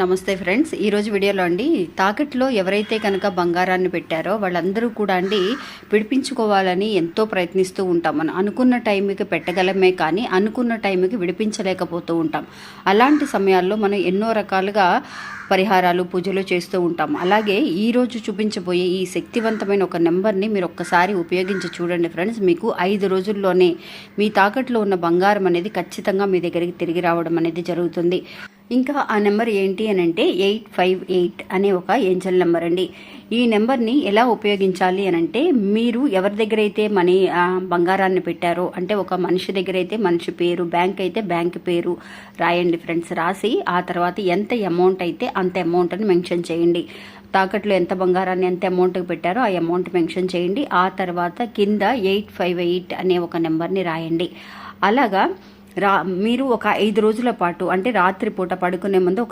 నమస్తే ఫ్రెండ్స్. ఈరోజు వీడియోలో అండి తాకట్లో ఎవరైతే కనుక బంగారాన్ని పెట్టారో వాళ్ళందరూ కూడా అండి విడిపించుకోవాలని ఎంతో ప్రయత్నిస్తూ ఉంటాం. మనం అనుకున్న టైంకి పెట్టగలమే కానీ అనుకున్న టైంకి విడిపించలేకపోతూ ఉంటాం. అలాంటి సమయాల్లో మనం ఎన్నో రకాలుగా పరిహారాలు పూజలు చేస్తూ ఉంటాం. అలాగే ఈరోజు చూపించబోయే ఈ శక్తివంతమైన ఒక నెంబర్ని మీరు ఒక్కసారి ఉపయోగించి చూడండి ఫ్రెండ్స్. మీకు ఐదు రోజుల్లోనే మీ తాకట్లో ఉన్న బంగారం అనేది ఖచ్చితంగా మీ దగ్గరికి తిరిగి రావడం అనేది జరుగుతుంది. ఇంకా ఆ నెంబర్ ఏంటి అని అంటే ఎయిట్ ఫైవ్ ఎయిట్ అనే ఒక ఏంజల్ నెంబర్ అండి. ఈ నెంబర్ని ఎలా ఉపయోగించాలి అని అంటే మీరు ఎవరి దగ్గర అయితే మనీ బంగారాన్ని పెట్టారో అంటే ఒక మనిషి దగ్గర అయితే మనిషి పేరు బ్యాంక్ అయితే బ్యాంక్ పేరు రాయండి ఫ్రెండ్స్. రాసి ఆ తర్వాత ఎంత అమౌంట్ అయితే అంత అమౌంట్ అని మెన్షన్ చేయండి. తాకట్లో ఎంత బంగారాన్ని ఎంత అమౌంట్కి పెట్టారో ఆ అమౌంట్ మెన్షన్ చేయండి. ఆ తర్వాత కింద ఎయిట్ ఫైవ్ ఎయిట్ అనే ఒక నెంబర్ని రాయండి. అలాగా రా మీరు ఒక ఐదు రోజుల పాటు అంటే రాత్రిపూట పడుకునే ముందు ఒక